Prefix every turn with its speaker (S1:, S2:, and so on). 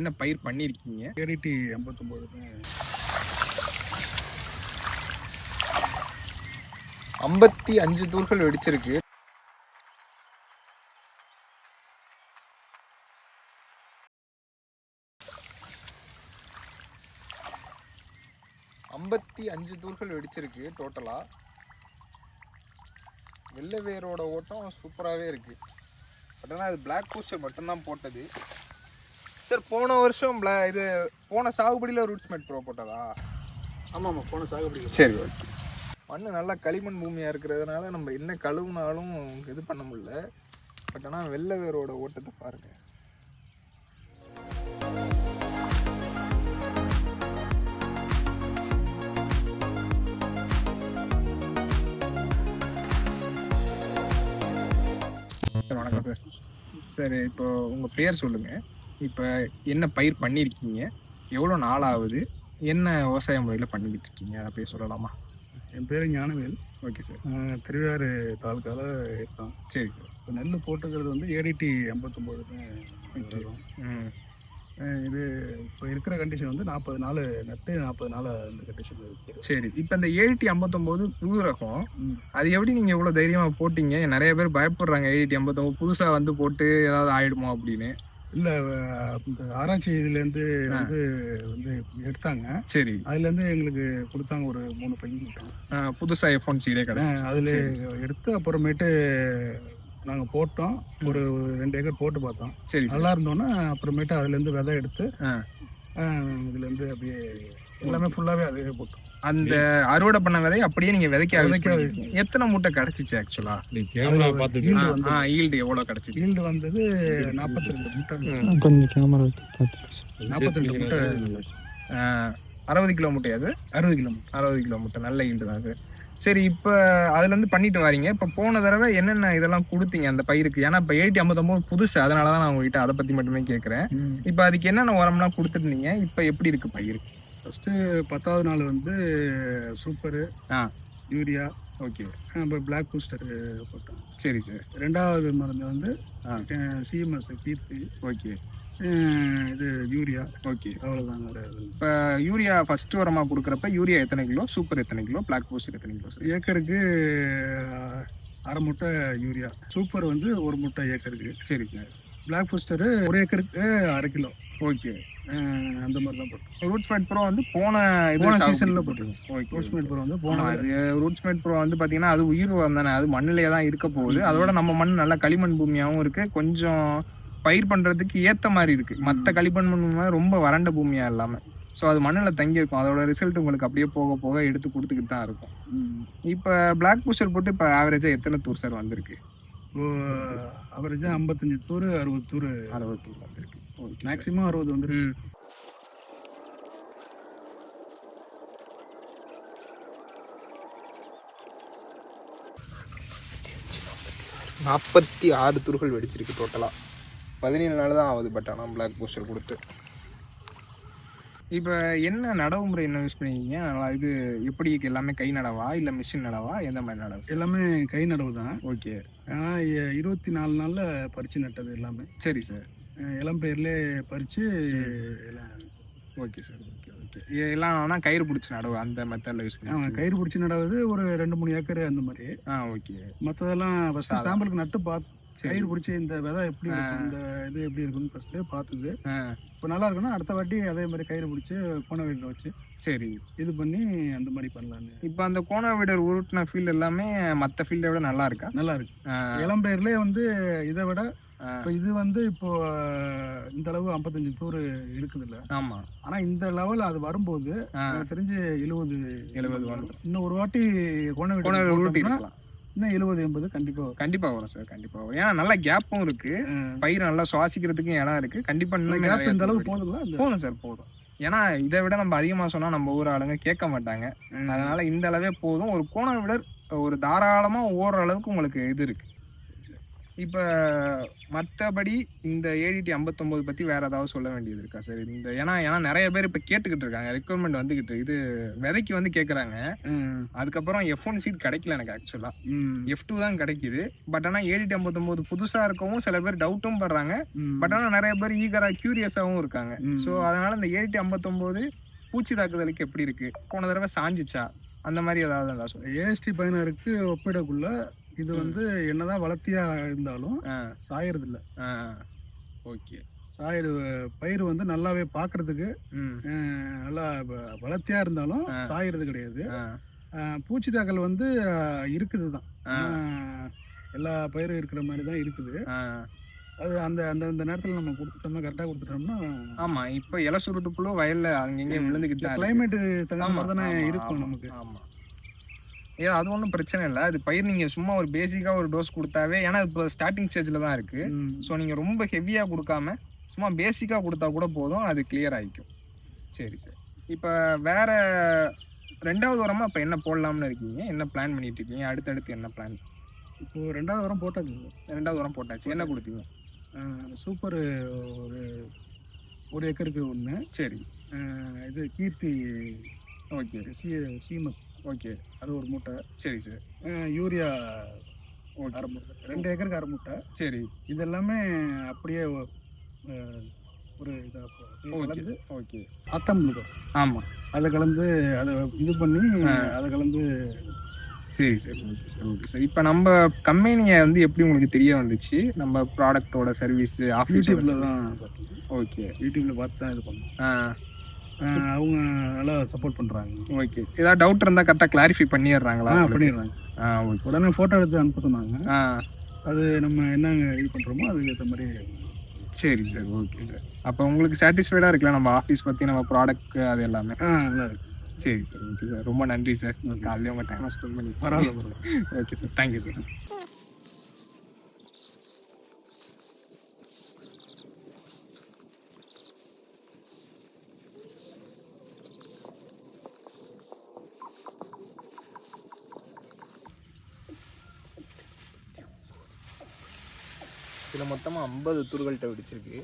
S1: என்ன பயிர் பண்ணியிருக்கீங்க
S2: ஏடிடி எண்பத்தொம்போது
S1: ஐம்பத்தி அஞ்சு தூர்கள் வெடிச்சிருக்கு. ஐம்பத்தி அஞ்சு தூர்கள் வெடிச்சிருக்கு டோட்டலா வெள்ளை வேரோட ஓட்டம் சூப்பராகவே இருக்கு. பட் ஆனால் அது பிளாக் பூஸ்டர் மட்டும்தான் போட்டது. சார் போன வருஷம் இது போன சாகுபடியில் ரூட்ஸ் மேட் ப்ரோ போட்டதா?
S2: ஆமாம் ஆமாம் போன சாகுபடி
S1: சரி ஓகே மண் நல்லா களிமண் பூமியாக இருக்கிறதுனால நம்ம என்ன கழுவுனாலும் இது பண்ண முடியல. பட் ஆனால் வெள்ளை வேரோட ஓட்டத்தை பாருங்க. சார் வணக்கம் சார் சார் இப்போ உங்கள் பேர் சொல்லுங்கள் இப்போ என்ன பயிர் பண்ணியிருக்கீங்க எவ்வளோ நாள் ஆகுது என்ன விவசாய முறையில் பண்ணிக்கிட்டு இருக்கீங்க அதை போய் சொல்லலாமா?
S2: என் பேர் ஞானவேல்.
S1: Okay sir.
S2: திருவையாறு தாலுக்காவில் இருக்கோம்.
S1: சரி சார்.
S2: இப்போ நெல் போட்டுக்கிறது வந்து ஏடிடி எண்பத்தொம்போது
S1: ம்.
S2: இது இப்போ இருக்கிற கண்டிஷன் வந்து நாற்பது நாள் நட்டு நாற்பது நாள் இந்த கண்டிஷன் இருக்குது
S1: சரி. இப்போ இந்த ஏழிட்டி ஐம்பத்தொம்போது புது ரகம். அது எப்படி நீங்கள் இவ்வளோ தைரியமாக போட்டீங்க? நிறைய பேர் பயப்படுறாங்க ஏழிட்டி ஐம்பத்தொம்போது புதுசாக வந்து போட்டு ஏதாவது ஆயிடுமோ அப்படின்னு.
S2: இல்லை இந்த ஆராய்ச்சி இதுலேருந்து வந்து வந்து எடுத்தாங்க.
S1: சரி.
S2: அதுலேருந்து எங்களுக்கு கொடுத்தாங்க ஒரு மூணு பையன்
S1: புதுசாக எஃப்ஒன் சீடே கிடச்சி.
S2: அதில் எடுத்து அப்புறமேட்டு நாங்கள் போட்டோம். ஒரு ரெண்டு ஏக்கர் போட்டு பார்த்தோம்.
S1: சரி
S2: நல்லா இருந்தோன்னா அப்புறமேட்டு அதுலேருந்து விதை எடுத்து. இதுலேருந்து அப்படியே எல்லாமே ஃபுல்லாகவே அதுவே போட்டோம்.
S1: அந்த அறுவடை பண்ண விதையை அப்படியே நீங்கள் விதைக்க
S2: விதைக்க
S1: எத்தனை மூட்டை கிடச்சிச்சு ஆக்சுவலா
S2: கேமரா பார்த்துட்டு
S1: ஆ ஈல்டு எவ்வளோ கிடச்சிச்சு?
S2: ஈல்டு வந்தது நாற்பத்தி ரெண்டு முட்டை.
S3: கொஞ்சம் கேமரா பார்த்து
S2: நாற்பத்தி ரெண்டு முட்டை
S1: அறுபது கிலோ மூட்டை அது?
S2: அறுபது கிலோ
S1: அறுபது கிலோ மூட்டை. நல்ல ஈல்டு தான் சார் சரி இப்போ அதுலேருந்து பண்ணிட்டு வரீங்க. இப்போ போன தடவை என்னென்ன இதெல்லாம் கொடுத்தீங்க அந்த பயிருக்கு? ஏன்னா இப்போ எயிட்டி ஐம்பத்தொம்போது புதுசு. அதனால தான் நான் உங்ககிட்ட அதை பற்றி மட்டுமே கேட்குறேன் இப்போ அதுக்கு என்னென்ன உரம்லாம் கொடுத்துருந்தீங்க? இப்போ எப்படி இருக்கு பயிர்
S2: ஃபஸ்ட்டு பத்தாவது நாள் வந்து சூப்பரு.
S1: ஆ.
S2: யூரியா.
S1: ஓகே.
S2: அப்புறம் பிளாக் பூஸ்டர் போட்டோம்.
S1: சரி சார்.
S2: ரெண்டாவது மருந்து வந்து
S1: ஆ.
S2: CMS Keerthi
S1: okay.
S2: இது யூரியா.
S1: ஓகே.
S2: அவ்வளோதான் வேறு
S1: இப்போ யூரியா ஃபர்ஸ்ட் உரமாக கொடுக்குறப்ப யூரியா எத்தனை கிலோ சூப்பர் எத்தனை கிலோ பிளாக் பூஸ்டர் எத்தனை கிலோ சார்
S2: ஏக்கருக்கு அரை முட்டை யூரியா. சூப்பர் வந்து ஒரு முட்டை ஏக்கருக்கு.
S1: சரி சார்.
S2: பிளாக் பூஸ்டரு ஒரு ஏக்கருக்கு அரை கிலோ.
S1: ஓகே
S2: அந்த மாதிரி தான் போட்டோம்
S1: ரூட்ஸ் மேட் ப்ரோ வந்து போன
S2: போன சீசன்ல
S1: போட்டிருக்கோம். ஓகே
S2: போஸ்ட்மேட் ப்ரோ வந்து
S1: போன ரூட்ஸ் மேட் ப்ரோ வந்து பாத்தீங்கன்னா அது உயிர் தானே. அது மண்ணிலே தான் இருக்க போகுது. அதோட நம்ம மண் நல்ல களிமண் பூமியாவும் இருக்கு. கொஞ்சம் பயிர் பண்றதுக்கு ஏத்த மாதிரி இருக்கு. மத்த களிமண் பூமி ரொம்ப வறண்ட பூமியா இல்லாம. ஸோ அது மண்ணில் தங்கி இருக்கும் அதோட ரிசல்ட் உங்களுக்கு அப்படியே போக போக எடுத்து கொடுத்துக்கிட்டு தான் இருக்கும். இப்போ பிளாக் பூஸ்டர் போட்டு இப்போ ஆவரேஜா எத்தனை தூர் சார் வந்திருக்கு?
S2: அவரேஜாக ஐம்பத்தஞ்சு தூர் அறுபது தூர்
S1: அறுபது தூர் வந்திருக்கு ஓகே
S2: மேக்ஸிமம் அறுபது வந்துருக்கு.
S1: நாற்பத்தி ஆறு துருகள் வெடிச்சிருக்கு டோட்டலாக பதினேழு நாள் தான் ஆகுது பட் ஆனால் பிளாக் போஸ்டர் கொடுத்து. இப்போ என்ன நடவு முறை என்ன யூஸ் பண்ணிருக்கீங்க? நல்லா இது எப்படி எல்லாமே கை நடவா? இல்லை மிஷின் நடவா? எந்த மாதிரி நடவு
S2: எல்லாமே கை நடவு தான்.
S1: ஓகே.
S2: ஏன்னா இ- இருபத்தி நாலு நாளில் பறித்து நட்டது எல்லாமே.
S1: சரி சார்.
S2: இளம் பயிர்லேயே பறித்து எல்லாம்
S1: ஓகே சார் ஓகே ஓகே. எல்லாம் ஆனால் கயிறு பிடிச்சி நடவு அந்த மெத்தடில் யூஸ் பண்ணி
S2: கயிறு பிடிச்சி நடுவது ஒரு ரெண்டு மூணு ஏக்கர் அந்த மாதிரி.
S1: ஆ ஓகே.
S2: மற்றதெல்லாம் ஃபஸ்ட்டு. சாம்பிளுக்கு நட்டு பார்த்து கயிறு பிடிச்சி இந்த விதை எப்படி இந்த இது எப்படி இருக்குன்னு ஃபஸ்ட்டு பார்த்தது. இப்போ நல்லா இருக்குன்னா அடுத்த வாட்டி அதே மாதிரி கயிறு பிடிச்சி போன வீட்டில் வச்சு
S1: சரி.
S2: இது பண்ணி அந்த மாதிரி பண்ணலான்னு.
S1: இப்போ அந்த கோணவிடர் உருட்டின ஃபீல்டு எல்லாமே மற்ற ஃபீல்டை விட நல்லா இருக்கா?
S2: நல்லா இருக்கு.
S1: ஆ,
S2: இளம் பயிர்லேயே வந்து இதை விட இப்போ இது வந்து இப்போ இந்த அளவு ஐம்பத்தஞ்சு தூர் இருக்குது இல்லை
S1: ஆமா.
S2: ஆனால் இந்த லெவல் அது வரும்போது எனக்கு தெரிஞ்சு எழுபது
S1: எழுபது வரும்
S2: இன்னும் ஒரு வாட்டி கோண இன்னும் எழுபது எண்பது கண்டிப்பாக
S1: கண்டிப்பா வரும் சார் கண்டிப்பா வரும். ஏன்னா நல்ல கேப்பும் இருக்கு. பயிர் நல்லா சுவாசிக்கிறதுக்கும் இடம் இருக்கு. கண்டிப்பா இன்னும்
S2: கேப் இந்த அளவு போதுங்களா
S1: போதும் சார் போதும். ஏன்னா இதை விட நம்ம அதிகமா சொன்னா நம்ம ஊர் ஆளுங்க கேட்க மாட்டாங்க. அதனால இந்த அளவே போதும். ஒரு கோண விடர் ஒரு தாராளமா ஓடுற அளவுக்கு உங்களுக்கு இது இருக்கு. இப்போ மற்றபடி இந்த ஏடிடி ஐம்பத்தொம்போது பற்றி வேற ஏதாவது சொல்ல வேண்டியது இருக்கா சார் இந்த ஏன்னா ஏன்னா நிறைய பேர் இப்போ கேட்டுக்கிட்டு இருக்காங்க. ரெக்குவயர்மெண்ட் வந்துகிட்டு இது விதைக்கு வந்து கேட்குறாங்க அதுக்கப்புறம் எஃப் ஒன் சீட் கிடைக்கல எனக்கு ஆக்சுவலாக எஃப் டூ தான் கிடைக்குது. பட் ஆனால் ஏடிடி ஐம்பத்தொம்போது புதுசாக இருக்கவும் சில பேர் டவுட்டும் படுறாங்க. பட் ஆனால் நிறைய பேர் ஈகராக க்யூரியஸாகவும் இருக்காங்க. ஸோ அதனால இந்த ஏடிடி ஐம்பத்தொம்போது பூச்சி தாக்குதலுக்கு எப்படி இருக்கு? போன தடவை சாஞ்சிச்சா? அந்த மாதிரி ஏதாவது
S2: ஏஎஸ்டி பதினாறுக்கு ஒப்பிடக்குள்ள இது வந்து என்னதான் வளர்த்தியா இருந்தாலும் சாயறது இல்ல
S1: ஓகே.
S2: சாயது பயிர் வந்து நல்லாவே பார்க்கிறதுக்கு அஹ், நல்லா வளர்த்தியா இருந்தாலும். சாயறது கிடையாது. பூச்சி தாக்கல் வந்து இருக்குது தான் எல்லா பயிரும் இருக்கிற மாதிரி தான் இருக்குது அது அந்த அந்த அந்த நேரத்தில் நம்ம கொடுத்துட்டோம்னா கரெக்டாக கொடுத்துட்டோம்னா
S1: ஆமா இப்ப இலை புழு வயல்ல அங்கங்க விழுந்துக்கிட்டு.
S2: கிளைமேட்டு தகுந்த மாதிரி தானே இருக்கும் நமக்கு.
S1: ஆமா. ஏன் அது ஒன்றும் பிரச்சனை இல்லை. அது பயிர் நீங்க சும்மா ஒரு பேசிக்கா ஒரு டோஸ் கொடுத்தாவே ஏன்னா இப்போ ஸ்டார்டிங் ஸ்டேஜ்ல தான் இருக்கு.
S2: ம்.
S1: ஸோ நீங்க ரொம்ப ஹெவியா கொடுக்காம சும்மா பேசிக்கா கொடுத்தா கூட போதும் அது கிளியர் ஆகிக்கும் சரி சரி. இப்போ வேற ரெண்டாவது உரமா இப்போ என்ன போடலாம்னு இருக்கீங்க? என்ன பிளான் பண்ணிட்டு இருக்கீங்க? அடுத்தடுத்து என்ன பிளான்
S2: இப்போ ரெண்டாவது வாரம் போட்டாச்சு
S1: ரெண்டாவது உரம் போட்டாச்சு. என்ன கொடுத்தீங்க?
S2: சூப்பர் ஒரு ஒரு ஏக்கருக்கு ஒன்று
S1: சரி.
S2: இது Keerthi
S1: okay.
S2: C Sheamus.
S1: Okay.
S2: அது ஒரு மூட்டை.
S1: சரி சார்.
S2: யூரியா அரை மூட்டை. ரெண்டு ஏக்கருக்கு அரை மூட்டை.
S1: சரி.
S2: இது எல்லாமே அப்படியே ஒரு இதாக
S1: ஓகே.
S2: கலந்து
S1: ஓகே.
S2: ஆட்டம்
S1: ஆமா.
S2: அதை கலந்து அதை இது பண்ணி அதை கலந்து
S1: சரி சரி. Okay sir. ஓகே. சார் இப்போ நம்ம கம்பெனியை வந்து எப்படி உங்களுக்கு தெரிய வந்துச்சு? நம்ம ப்ராடக்ட்டோட சர்வீஸ் ஆஃபீஸ்
S2: யூடியூப்ல தான்
S1: ஓகே.
S2: யூடியூப்ல பார்த்து தான் இது பண்ணோம். அவங்க நல்லா சப்போர்ட் பண்றாங்க.
S1: ஓகே ஏதாவது டவுட் இருந்தால் கரெக்டாக கிளாரிஃபை பண்ணிடுறாங்களா?
S2: பண்ணிடுறாங்க.
S1: ஆ ஓகே
S2: உடனே ஃபோட்டோ எடுத்து அனுப்ப சொன்னாங்க
S1: ஆ.
S2: அது நம்ம என்னங்க இது பண்ணுறோமோ அதுக்கு ஏற்ற மாதிரி
S1: சரி சார் ஓகே சார் அப்போ உங்களுக்கு சாட்டிஸ்ஃபைடாக இருக்கலாம் நம்ம ஆஃபீஸ் பற்றி நம்ம ப்ராடக்ட் அது எல்லாமே.
S2: ஆ நல்லா இருக்கு.
S1: சரி சார் ஓகே சார் ரொம்ப நன்றி சார் காலையில் உங்கள் டைமை ஸ்பெண்ட் பண்ணி
S2: பரவாயில்ல
S1: ஓகே சார் தேங்க்யூ சார் இதில் மொத்தமாக ஐம்பது தூர்கள்ட்ட வெடிச்சிருக்கு.